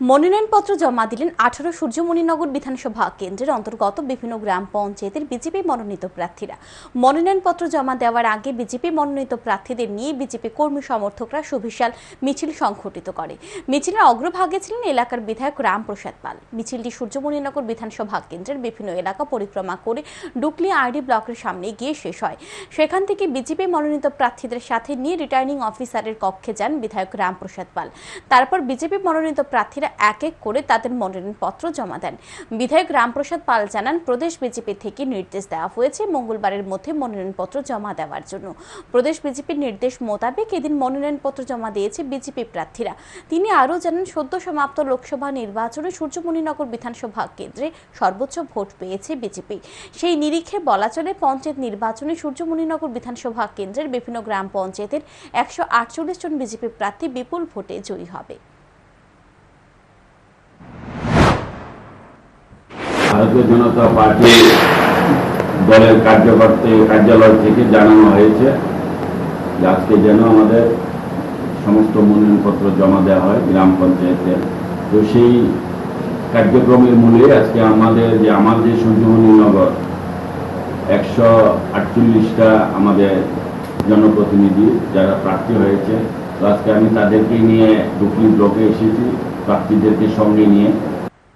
মনোনয়নপত্র জমা দিলেন আঠারো সূর্যমণিনগর বিধানসভা কেন্দ্রের অন্তর্গত বিভিন্ন গ্রাম পঞ্চায়েতের বিজেপি মনোনীত প্রার্থীরা। মনোনয়নপত্র জমা দেওয়ার আগে বিজেপি মনোনীত প্রার্থীদের নিয়ে বিজেপি কর্মী সমর্থকরা সুবিশাল মিছিল সংঘটিত করে। মিছিলের অগ্রভাগে ছিলেন এলাকার বিধায়ক রামপ্রসাদ পাল। মিছিলটি সূর্যমণিনগর বিধানসভা কেন্দ্রের বিভিন্ন এলাকা পরিক্রমা করে ডুকলি আরডি ব্লকের সামনে গিয়ে শেষ হয়। সেখান থেকে বিজেপি মনোনীত প্রার্থীদের সাথে নিয়ে রিটার্নিং অফিসারের কক্ষে যান বিধায়ক রামপ্রসাদ পাল। তারপর বিজেপি মনোনীত প্রার্থীরা এক এক করে তাদের মনোনয়নপত্র জমা দেন। বিধায়ক রামপ্রসাদ পাল জানান, প্রদেশ বিজেপি থেকে নির্দেশ দেওয়া হয়েছে মঙ্গলবারের মধ্যে মনোনয়নপত্র জমা দেওয়ার জন্য। প্রদেশ বিজেপির নির্দেশ মোতাবেক এদিন মনোনয়নপত্র জমা দিয়েছে বিজেপি প্রার্থীরা। তিনি আরও জানান, সদ্য সমাপ্ত লোকসভা নির্বাচনে সূর্যমণিনগর বিধানসভা কেন্দ্রে সর্বোচ্চ ভোট পেয়েছে বিজেপি। সেই নিরিখে বলা চলে পঞ্চায়েত নির্বাচনে সূর্যমণিনগর বিধানসভা কেন্দ্রের বিভিন্ন গ্রাম পঞ্চায়েতের একশো আটচল্লিশ জন বিজেপি প্রার্থী বিপুল ভোটে জয়ী হবে। ভারতীয় জনতা পার্টি দলের কার্যকর্তা কার্যালয় থেকে জানানো হয়েছে যে আজকে যেন আমাদের সমস্ত মনোনয়নপত্র জমা দেওয়া হয় গ্রাম পঞ্চায়েতে। তো সেই কার্যক্রমের মূলে আজকে আমাদের যে আমাদের সূর্যমণি নগর, একশো আটচল্লিশটা আমাদের জনপ্রতিনিধি যারা প্রার্থী হয়েছে, তো আজকে আমি তাদেরকে নিয়ে ডুকলি ব্লকে এসেছি, প্রার্থীদেরকে সঙ্গে নিয়ে।